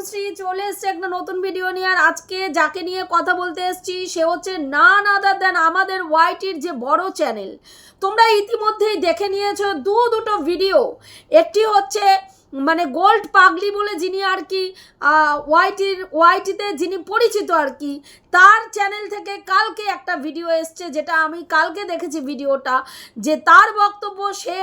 তনুশ্রী চলে এসছে একটা নতুন ভিডিও নিয়ে। আর আজকে যাকে নিয়ে কথা বলতে এসছি, সে হচ্ছে না আদার দেন আমাদের ওয়াইটির যে বড় চ্যানেল তোমরা ইতিমধ্যেই দেখে নিয়েছো দু দুটো ভিডিও একটি হচ্ছে মানে গোল্ড পাগলি বলে যিনি আর কি ওয়াইটির ওয়াইটিতে যিনি পরিচিত আর কি, তার চ্যানেল থেকে কালকে একটা ভিডিও এসছে, যেটা আমি কালকে দেখেছি ভিডিওটা যে তার বক্তব্য সে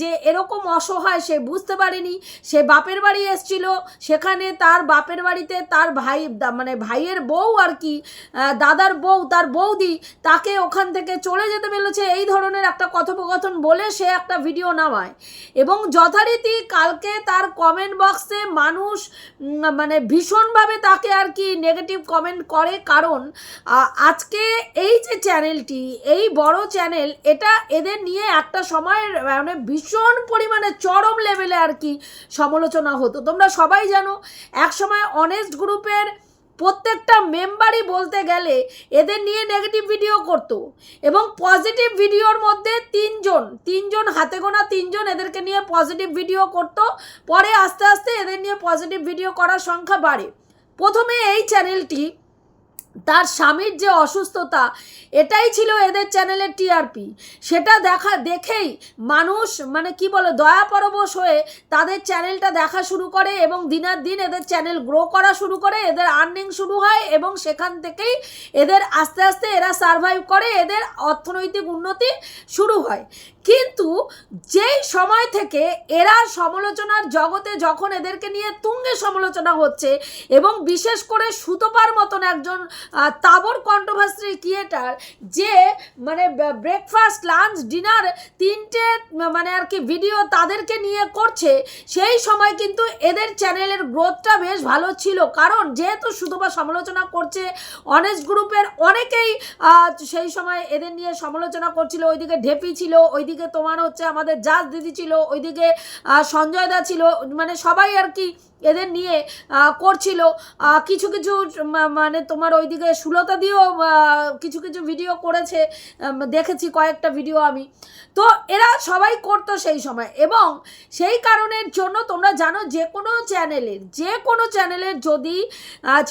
যে এরকম অসহায় সে বুঝতে পারেনি। সে বাপের বাড়ি এসছিল। সেখানে তার বাপের বাড়িতে তার ভাই মানে ভাইয়ের বউ আর কি দাদার বউ, তার বৌদি, তাকে ওখান থেকে চলে যেতে বলেছে। এই ধরনের একটা কথোপকথন বলে সে একটা ভিডিও নামায়। এবং যথারীতি কালকে তার কমেন্ট বক্সে মানুষ মানে ভীষণভাবে তাকে আর কি নেগেটিভ কমেন্ট করে। কারণ আজকে এই যে চ্যানেলটি এই বড় চ্যানেল এটা এদের নিয়ে একটা সময়ের মানে ভীষণ পরিমাণে চরম লেভেলে আর কি সমালোচনা হতো। তোমরা সবাই জানো এক সময় অনেস্ট গ্রুপের প্রত্যেকটা মেম্বারই বলতে গেলে এদের নিয়ে নেগেটিভ ভিডিও করত এবং পজিটিভ ভিডিওর মধ্যে তিনজন তিনজন হাতে গোনা তিনজন এদেরকে নিয়ে পজিটিভ ভিডিও করত। পরে আস্তে আস্তে এদের নিয়ে পজিটিভ ভিডিও করার সংখ্যা বাড়ে। প্রথমে এই চ্যানেলটি তার স্বামীর যে অসুস্থতা, এটাই ছিল এদের চ্যানেলের টিআরপি। সেটা দেখা, দেখেই মানুষ মানে কি বলে দয়া পরবশ হয়ে তাদের চ্যানেলটা দেখা শুরু করে এবং দিনের দিন এদের চ্যানেল গ্রো করা শুরু করে, এদের আর্নিং শুরু হয় এবং সেখান থেকেই এদের আস্তে আস্তে এরা সারভাইভ করে, এদের অর্থনৈতিক উন্নতি শুরু হয়। কিন্তু যেই সময় থেকে এরা সমালোচনার জগতে যখন এদেরকে নিয়ে তুঙ্গে সমালোচনা হচ্ছে এবং বিশেষ করে সুতোপার মতন একজন তাবর কন্ট্রোভার্সি ক্রিয়েটার যে মানে ব্রেকফাস্ট লাঞ্চ ডিনার তিনটে মানে আর কি ভিডিও তাদেরকে নিয়ে করছে, সেই সময় কিন্তু এদের চ্যানেলের গ্রোথটা বেশ ভালো ছিল। কারণ যেহেতু সুতোপা সমালোচনা করছে অনেস্ট গ্রুপের অনেকেই সেই সময় এদের নিয়ে সমালোচনা করছিল, ওইদিকে ঢেপি ছিল, ওইদিকে তোমার হচ্ছে আমাদের জাজ দিদি ছিল ওইদিকে সঞ্জয় দা ছিল মানে সবাই আর কি এদের নিয়ে করছিল। কিছু কিছু মানে তোমার ওইদিকে সুলতা দিয়েও কিছু কিছু ভিডিও করেছে। দেখেছি কয়েকটা ভিডিও আমি। তো এরা সবাই করতো সেই সময়। এবং সেই কারণের জন্য তোমরা জানো যে কোনো চ্যানেলের যে কোনো চ্যানেলের যদি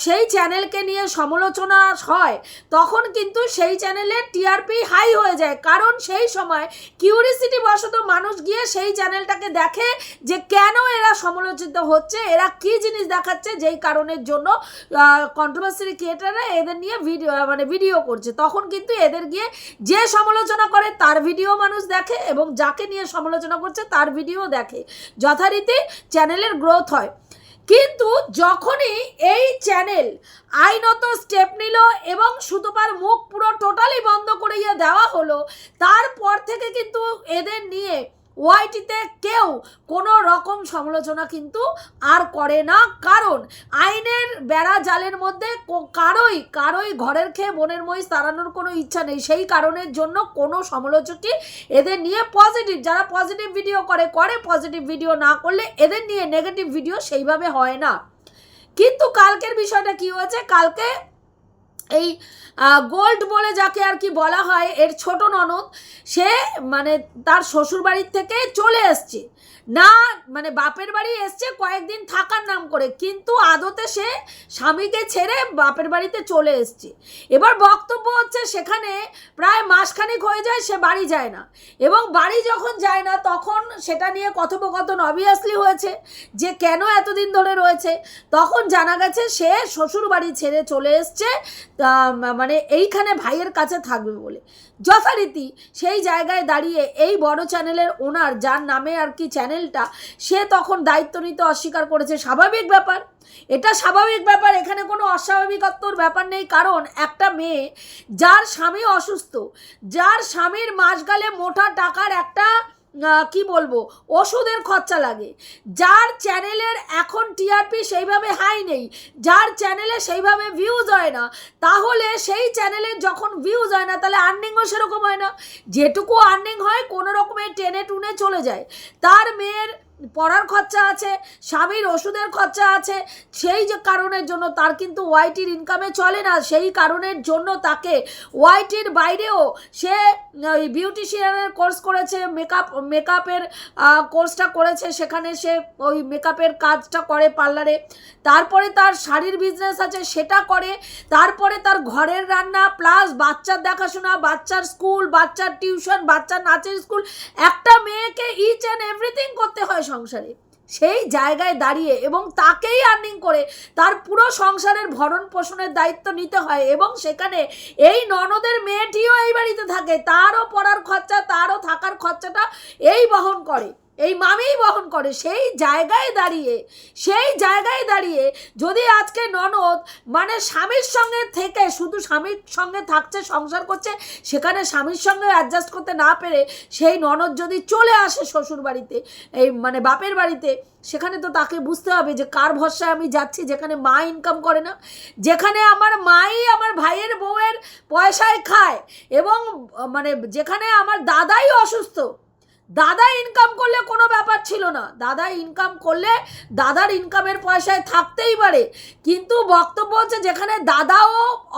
সেই চ্যানেলকে নিয়ে সমালোচনা হয়, তখন কিন্তু সেই চ্যানেলের টিআরপি হাই হয়ে যায়। কারণ সেই সময় কিউরিসিটি বশত মানুষ গিয়ে সেই চ্যানেলটাকে দেখে যে কেন এরা সমালোচিত হচ্ছে, এরা কি জিনিস দেখাচ্ছে, যেই কারণের জন্য কন্ট্রোভার্সি ক্রিয়েটাররা এদের নিয়ে ভিডিও মানে ভিডিও করছে। তখন কিন্তু এদের গিয়ে যে সমালোচনা করে, তার ভিডিও মানুষ দেখে এবং যাকে নিয়ে সমালোচনা করছে, তার ভিডিও দেখে। যথারীতি চ্যানেলের গ্রোথ হয়। কিন্তু যখনই এই চ্যানেল আইনত স্টেপ নিল এবং সুতোপার মুখ পুরো টোটালি বন্ধ করিয়ে দেওয়া হলো, তারপর থেকে কিন্তু এদের নিয়ে ওয়াইটিতে কেউ কোনো রকম সমালোচনা কিন্তু আর করে না। কারণ আইনের বেড়া জালের মধ্যে কারোই কারোই ঘরের খেয়ে বনের মহিষ তাড়ানোর কোনো ইচ্ছা নেই। সেই কারণের জন্য কোনো সমালোচকই এদের নিয়ে পজিটিভ যারা পজিটিভ ভিডিও করে করে পজিটিভ ভিডিও না করলে এদের নিয়ে নেগেটিভ ভিডিও সেইভাবে হয় না। কিন্তু কালকের বিষয়টা কি হয়েছে? কালকে এই গোল্ড বলে যাকে আর কি বলা হয়, এর ছোট ননদ, সে মানে তার শ্বশুর বাড়ির থেকে চলে এসছে। না মানে বাপের বাড়ি এসছে কয়েকদিন থাকার নাম করে, কিন্তু আদতে সে স্বামীকে ছেড়ে বাপের বাড়িতে চলে এসছে। এবার বক্তব্য হচ্ছে সেখানে প্রায় মাসখানেক হয়ে যায় সে বাড়ি যায় না। এবং বাড়ি যখন যায় না, তখন সেটা নিয়ে কথোপকথন অবভিয়াসলি হয়েছে যে কেন এতদিন ধরে রয়েছে। তখন জানা গেছে সে শ্বশুর বাড়ি ছেড়ে চলে এসছে মানে এইখানে ভাইয়ের কাছে থাকবে বলে। যথারীতি সেই জায়গায় দাঁড়িয়ে এই বড় চ্যানেলের ওনার, যার নামে আর কি চ্যানেলটা, সে তখন দায়িত্ব নিতে অস্বীকার করেছে। স্বাভাবিক ব্যাপার। এটা স্বাভাবিক ব্যাপার, এখানে কোনো অস্বাভাবিকত্বর ব্যাপার নেই, কারণ একটা মেয়ে যার স্বামী অসুস্থ, যার স্বামীর মাস গেলে মোটা টাকার একটা কি বলব? ওষুধের খরচা লাগে। যার চ্যানেলের এখন টিআরপি সেইভাবে হাই নেই, যার চ্যানেলে সেইভাবে ভিউজ হয় না, তাহলে সেই চ্যানেলে যখন ভিউজ হয় না, তাহলে আর্নিংও সেরকম হয় না। যেটুকু আর্নিং হয়, কোনো রকমের টেনে টুনে চলে যায়। তার মেয়ের পড়ার খরচা আছে, স্বামীর ওষুধের খরচা আছে, সেই যে কারণের জন্য তার কিন্তু ওয়াইটির ইনকামে চলে না, সেই কারণের জন্য তাকে ওয়াইটির বাইরেও সে ওই বিউটিশিয়ানের কোর্স করেছে মেকআপ মেকআপের কোর্সটা করেছে, সেখানে সে ওই মেকআপের কাজটা করে পার্লারে তারপরে তার শাড়ির বিজনেস আছে, সেটা করে। তারপরে তার ঘরের রান্না প্লাস বাচ্চার দেখাশোনা, বাচ্চার স্কুল বাচ্চার টিউশন বাচ্চার নাচের স্কুল একটা মেয়েকে ইচ অ্যান্ড এভরিথিং করতে হয় সংসারে। সেই জায়গায় দাঁড়িয়ে এবং তাকেই আর্নিং করে তার পুরো সংসারের ভরণ পোষণের দায়িত্ব নিতে হয় এবং সেখানে এই ননদের মেয়েটিও এই বাড়িতে থাকে, তারও পড়ার খরচা, তারও থাকার খরচাটা এই বহন করে। এই মামিই বহন করে, সেই জায়গায় দাঁড়িয়ে, সেই জায়গায় দাঁড়িয়ে যদি আজকে ননদ মানে স্বামীর সঙ্গে থেকে, শুধু স্বামীর সঙ্গে থাকছে, সংসার করছে, সেখানে স্বামীর সঙ্গে অ্যাডজাস্ট করতে না পেরে সেই ননদ যদি চলে আসে শ্বশুর বাড়িতে, এই মানে বাপের বাড়িতে, সেখানে তো তাকে বুঝতে হবে যে কার ভরসায় আমি যাচ্ছি, যেখানে মা ইনকাম করে না। যেখানে আমার মাই আমার ভাইয়ের বউয়ের পয়সায় খায় এবং মানে যেখানে আমার দাদাই অসুস্থ দাদা ইনকাম করলে কোনো ব্যাপার ছিল না। দাদা ইনকাম করলে দাদার ইনকামের পয়সায় থাকতেই পারে। কিন্তু বক্তব্য হচ্ছে যেখানে দাদাও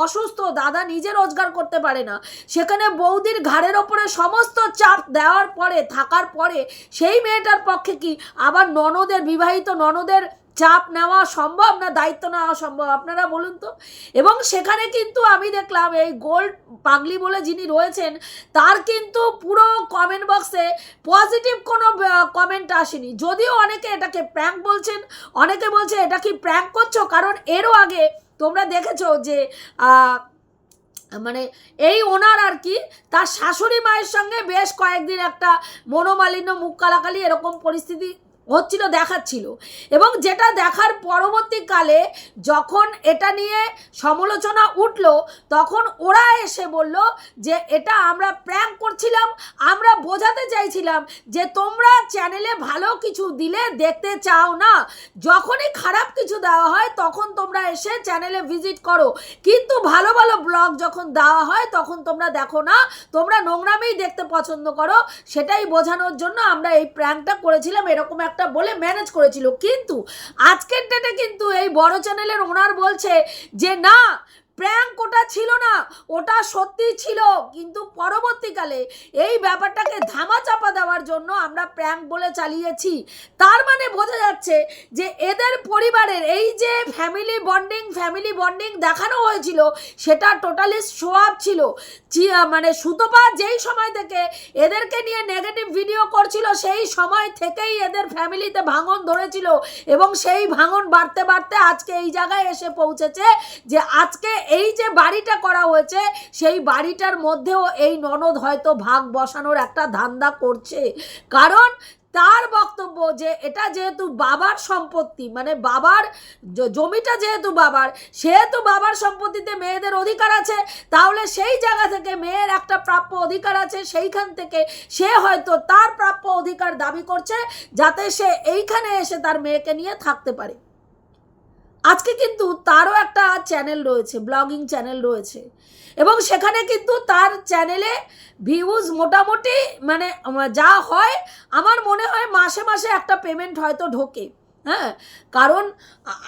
অসুস্থ, দাদা নিজে রোজগার করতে পারে না। সেখানে বৌদির ঘাড়ের ওপরে সমস্ত চাপ দেওয়ার পরে, থাকার পরে সেই মেয়েটার পক্ষে কি? আবার ননদের, বিবাহিত ননদের চাপ নেওয়া সম্ভব না, দায়িত্ব নেওয়া সম্ভব? আপনারা বলুন তো। এবং সেখানে কিন্তু আমি দেখলাম এই গোল্ড পাগলি বলে যিনি রয়েছেন, তার কিন্তু পুরো কমেন্ট বক্সে পজিটিভ কোনো কমেন্ট আসেনি। যদিও অনেকে এটাকে প্র্যাঙ্ক বলছেন, অনেকে বলছে, এটা কি প্র্যাঙ্ক করছ? কারণ এরও আগে তোমরা দেখেছ যে মানে এই ওনার আর কি, তার শাশুড়ি মায়ের সঙ্গে বেশ কয়েকদিন একটা মনোমালিন্য, মুখ কালাকালি এরকম পরিস্থিতি হচ্ছিল, দেখাচ্ছিল। এবং যেটা দেখার পরবর্তীকালে যখন এটা নিয়ে সমালোচনা উঠল, তখন ওরা এসে বলল যে, এটা আমরা প্র্যাঙ্ক করছিলাম, আমরা বোঝাতে চাইছিলাম যে, তোমরা চ্যানেলে ভালো কিছু দিলে দেখতে চাও না। যখনই খারাপ কিছু দেওয়া হয়, তখন তোমরা এসে চ্যানেলে ভিজিট করো। কিন্তু ভালো ভালো ব্লগ যখন দেওয়া হয়, তখন তোমরা দেখো না, তোমরা নোংরামেই দেখতে পছন্দ করো। সেটাই বোঝানোর জন্য আমরা এই প্র্যাঙ্কটা করেছিলাম, এরকম একটা বলে ম্যানেজ করেছিল। কিন্তু আজকের ডেটে কিন্তু এই বড় চ্যানেলের ওনার বলছে যে, না প্র্যাঙ্ক ওটা ছিল না, ওটা সত্যি ছিল। কিন্তু পরবর্তীকালে এই ব্যাপারটাকে ধামা চাপা দেওয়ার জন্য আমরা প্র্যাঙ্ক বলে চালিয়েছি। তার মানে বোঝা যাচ্ছে যে এদের পরিবারের এই যে ফ্যামিলি বন্ডিং ফ্যামিলি বন্ডিং দেখানো হয়েছিল, সেটা টোটালি সোয়াব ছিল। মানে সুতপা যেই সময় থেকে এদেরকে নিয়ে নেগেটিভ ভিডিও করছিল, সেই সময় থেকেই এদের ফ্যামিলিতে ভাঙন ধরেছিল এবং সেই ভাঙন বাড়তে বাড়তে আজকে এই জায়গায় এসে পৌঁছেছে যে আজকে এই যে বাড়িটা করা হয়েছে, সেই বাড়িটার মধ্যেও এই ননদ হয়তো ভাগ বসানোর একটা ধান্দা করছে। কারণ তার বক্তব্য যে এটা যেহেতু বাবার সম্পত্তি মানে বাবার জমিটা যেহেতু বাবার, সেহেতু বাবার সম্পত্তিতে মেয়েদের অধিকার আছে, তাহলে সেই জায়গা থেকে মেয়ের একটা প্রাপ্য অধিকার আছে, সেইখান থেকে সে হয়তো তার প্রাপ্য অধিকার দাবি করছে, যাতে সে এইখানে এসে তার মেয়েকে নিয়ে থাকতে পারে। আজকে কিন্তু তারও একটা চ্যানেল রয়েছে ব্লগিং চ্যানেল রয়েছে। এবং সেখানে কিন্তু তার চ্যানেলে ভিউজ মোটামুটি মানে যা হয়, আমার মনে হয় মাসে মাসে একটা পেমেন্ট হয়তো ঢোকে। হ্যাঁ কারণ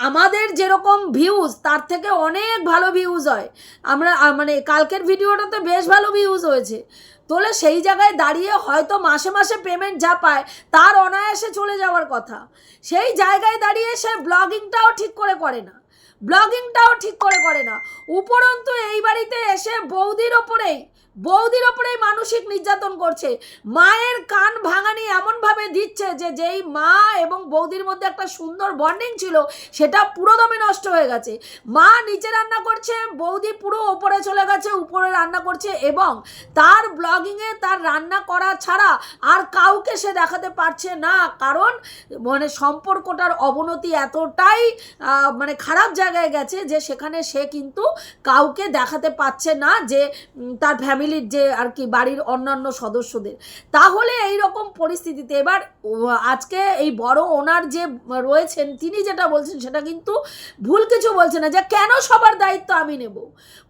আমাদের যেরকম ভিউজ তার থেকে অনেক ভালো ভিউজ হয়। আমরা মানে কালকের ভিডিওটাতে বেশ ভালো ভিউজ হয়েছে। তোলে সেই জায়গায় দাঁড়িয়ে হয়তো মাসে মাসে পেমেন্ট যা পায়, তার অনায়াসে চলে যাওয়ার কথা। সেই জায়গায় দাঁড়িয়ে সে ব্লগিংটাও ঠিক করে করে না। ব্লগিংটাও ঠিক করে করে না। উপরন্তু এই বাড়িতে এসে বৌদির ওপরেই বৌদির ওপরেই মানসিক নির্যাতন করছে। মায়ের কান ভাঙানি এমনভাবে দিচ্ছে যে যেই মা এবং বৌদির মধ্যে একটা সুন্দর বন্ডিং ছিল, সেটা পুরোদমে নষ্ট হয়ে গেছে। মা নিচে রান্না করছে, বৌদি পুরো ওপরে চলে গেছে, উপরে রান্না করছে এবং তার ব্লগিংয়ে তার রান্না করা ছাড়া আর কাউকে সে দেখাতে পারছে না। কারণ মানে সম্পর্কটার অবনতি এতটাই মানে খারাপ জায়গায় গেছে যে সেখানে সে কিন্তু কাউকে দেখাতে পারছে না যে তার ফ্যামিলি ফ্যামিলির যে আর কি বাড়ির অন্যান্য সদস্যদের। তাহলে এই রকম পরিস্থিতিতে এবার আজকে এই বড় ওনার যে রয়েছেন, তিনি যেটা বলছেন সেটা কিন্তু ভুল কিছু বলছে না যে কেন সবার দায়িত্ব আমি নেব?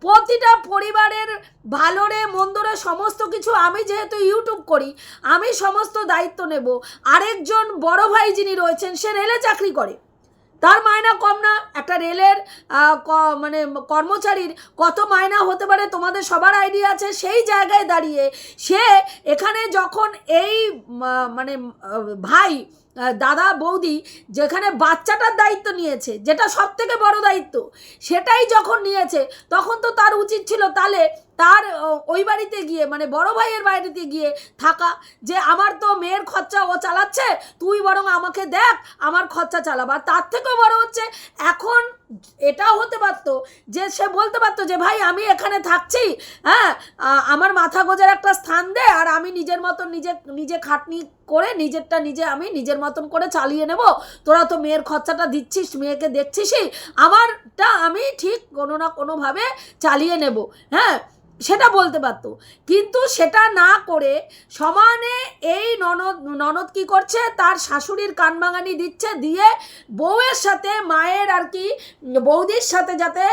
প্রতিটা পরিবারের ভালোরে, মন্দরে সমস্ত কিছু আমি যেহেতু ইউটিউব করি, আমি সমস্ত দায়িত্ব নেব। আরেকজন বড় ভাই যিনি রয়েছেন, সে রেলে চাকরি করে। তার মায়না কম না, একটা রেলের মানে কর্মচারীর কত মায়না হতে পারে তোমাদের সবার আইডিয়া আছে, সেই জায়গায় দাঁড়িয়ে সে এখানে যখন এই মানে ভাই দাদা, বৌদি যেখানে বাচ্চাটার দায়িত্ব নিয়েছে, যেটা সব থেকে বড় দায়িত্ব, সেটাই যখন নিয়েছে, তখন তো তার উচিত ছিল তাহলে তার ওই বাড়িতে গিয়ে মানে বড় ভাইয়ের বাড়িতে গিয়ে থাকা যে আমার তো মেয়ের খরচা ও চালাচ্ছে, তুই বরং আমাকে দেখ আমার খরচা চালাবার তার থেকেও বড় হচ্ছে, এখন এটাও হতে পারতো যে সে বলতে পারতো যে, ভাই, আমি এখানে থাকছি হ্যাঁ আমার মাথা গোজার একটা স্থান দে, আর আমি নিজের মতন নিজে নিজে খাটনি করে নিজেরটা নিজে আমি নিজের মতন করে চালিয়ে নেব। তোরা তো মেয়ের খরচাটা দিচ্ছিস, মেয়েকে দেখছিসই, আমারটা আমি ঠিক কোনো না কোনোভাবে চালিয়ে নেব। হ্যাঁ সেটা বলতে পারতো কিন্তু সেটা না করে সমানে এই ননদ ননদ কি করছে? তার শাশুড়ির কানবাঙানি দিচ্ছে, দিয়ে বউয়ের সাথে, মায়ের আর কি, বৌদির সাথে যাতে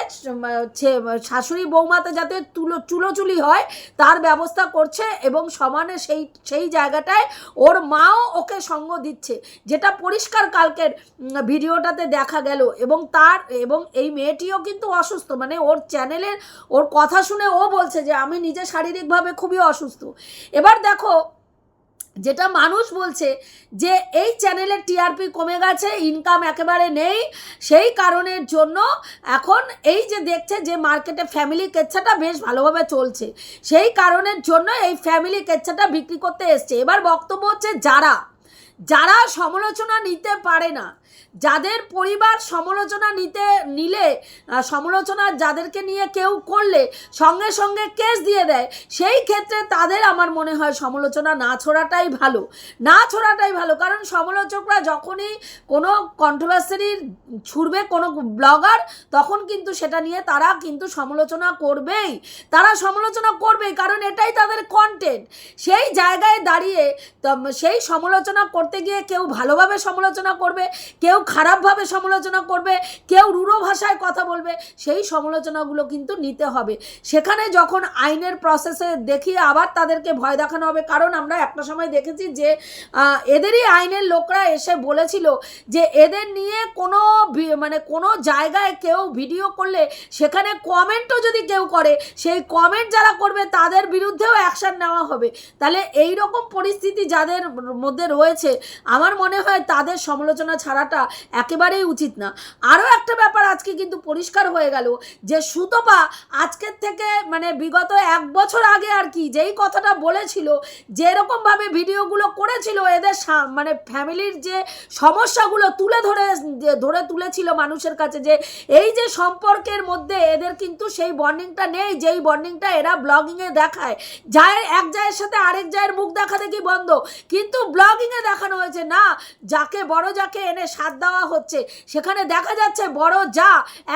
শাশুড়ি বৌমাতে যাতে তুলো, চুলোচুলি হয়, তার ব্যবস্থা করছে এবং সমানে সেই সেই জায়গাটায় ওর মাও ওকে সঙ্গ দিচ্ছে। যেটা পরিষ্কার কালকের ভিডিওটাতে দেখা গেল এবং তার, এবং এই মেয়েটিও কিন্তু অসুস্থ। মানে ওর চ্যানেলের ওর কথা শুনে ও বলছে যে আমি নিজে শারীরিকভাবে খুবই অসুস্থ। এবার দেখো, যেটা মানুষ বলছে যে এই চ্যানেলের টিআরপি কমে গেছে ইনকাম একেবারে নেই, সেই কারণের জন্য এখন এই যে দেখছে যে মার্কেটে ফ্যামিলি কেচ্ছাটা বেশ ভালোভাবে চলছে, সেই কারণের জন্য এই ফ্যামিলি কেচ্ছাটা বিক্রি করতে এসছে। এবার বক্তব্য হচ্ছে যারা যারা সমালোচনা নিতে পারে না যাদের পরিবার সমালোচনা নিতে, নিলে সমালোচনা যাদেরকে নিয়ে কেউ করলে সঙ্গে সঙ্গে কেস দিয়ে দেয়, সেই ক্ষেত্রে তাদের আমার মনে হয় সমালোচনা না ছোড়াটাই ভালো। না ছোড়াটাই ভালো, কারণ সমালোচকরা যখনই কোনো কন্ট্রোভার্সারির ছুড়বে কোনো ব্লগার, তখন কিন্তু সেটা নিয়ে তারা কিন্তু সমালোচনা করবেই। তারা সমালোচনা করবেই, কারণ এটাই তাদের কন্টেন্ট সেই জায়গায় দাঁড়িয়ে সেই সমালোচনা করতে গিয়ে কেউ ভালোভাবে সমালোচনা করবে কেউ খারাপভাবে সমালোচনা করবে, কেউ রূঢ় ভাষায় কথা বলবে, সেই সমালোচনাগুলো কিন্তু নিতে হবে। সেখানে যখন আইনের প্রসেসে দেখিয়ে আবার তাদেরকে ভয় দেখানো হবে, কারণ আমরা একটা সময় দেখেছি যে এদেরই আইনের লোকরা এসে বলেছিল যে, এদের নিয়ে কোনো মানে কোনো জায়গায় কেউ ভিডিও করলে সেখানে কমেন্টও যদি কেউ করে, সেই কমেন্ট যারা করবে তাদের বিরুদ্ধেও অ্যাকশন নেওয়া হবে। তাহলে এই রকম পরিস্থিতি যাদের মধ্যে রয়েছে, আমার মনে হয় তাদের সমালোচনা ছাড়াটা একেবারেই উচিত না। আরও একটা ব্যাপার আজকে কিন্তু পরিষ্কার হয়ে গেল যে সুতপা আজকের থেকে মানে বিগত এক বছর আগে আর কি যেই কথাটা বলেছিল, যেরকমভাবে ভিডিওগুলো করেছিল এদের মানে ফ্যামিলির যে সমস্যাগুলো তুলে ধরে ধরে তুলেছিল মানুষের কাছে যে এই যে সম্পর্কের মধ্যে এদের কিন্তু সেই বন্ডিংটা নেই, যেই বন্ডিংটা এরা ব্লগিংয়ে দেখায়। যায়ের, এক জায়ের সাথে আরেক জায়ের মুখ দেখা দেখি বন্ধ। কিন্তু ব্লগিংয়ে দেখানো হয়েছে, না, যাকে বড় যাকে এনে সাথ দেওয়া হচ্ছে। সেখানে দেখা যাচ্ছে বড় যা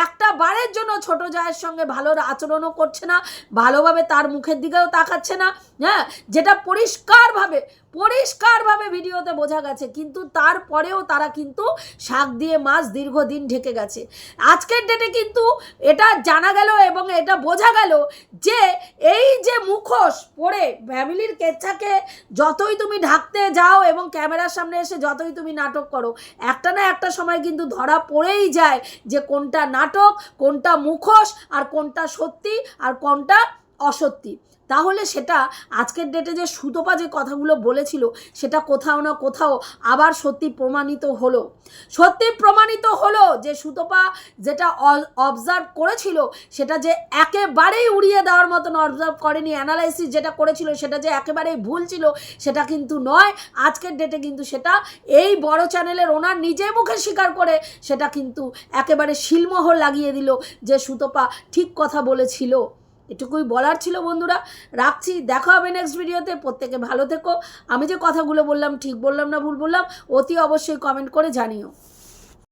একটা বারের জন্য ছোট জায়ের সঙ্গে ভালো আচরণও করছে না, ভালোভাবে তার মুখের দিকেও তাকাচ্ছে না হ্যাঁ যেটা পরিষ্কারভাবে পরিষ্কারভাবে ভিডিওতে বোঝা গেছে, কিন্তু তারপরেও তারা কিন্তু শাক দিয়ে মাছ দীর্ঘদিন ঢেকে গেছে। আজকের ডেটে কিন্তু এটা জানা গেল এবং এটা বোঝা গেল যে এই যে মুখোশ পরে ফ্যামিলির কেচ্ছাকে যতই তুমি ঢাকতে যাও এবং ক্যামেরার সামনে এসে যতই তুমি নাটক করো, একটা না একটা সময় কিন্তু ধরা পড়েই যায় যে কোনটা নাটক, কোনটা মুখোশ, আর কোনটা সত্যি, আর কোনটা অসত্যি। তাহলে সেটা আজকের ডেটে যে সুতপা যে কথাগুলো বলেছিল, সেটা কোথাও না কোথাও আবার সত্যি প্রমাণিত হলো। সত্যি প্রমাণিত হলো যে সুতপা যেটা অবজার্ভ করেছিল, সেটা যে একেবারেই উড়িয়ে দেওয়ার মতন অবজার্ভ করেনি। অ্যানালাইসিস যেটা করেছিল, সেটা যে একেবারেই ভুল ছিল, সেটা কিন্তু নয়। আজকের ডেটে কিন্তু সেটা এই বড় চ্যানেলের ওনার নিজে মুখে স্বীকার করে, সেটা কিন্তু একেবারে শিলমোহর লাগিয়ে দিল যে সুতপা ঠিক কথা বলেছিল। এটুকুই বলার ছিল বন্ধুরা। রাখছি, দেখা হবে নেক্সট ভিডিওতে প্রত্যেকে ভালো থেকো। আমি যে কথাগুলো বললাম, ঠিক বললাম না ভুল বললাম, অতি অবশ্যই কমেন্ট করে জানিও।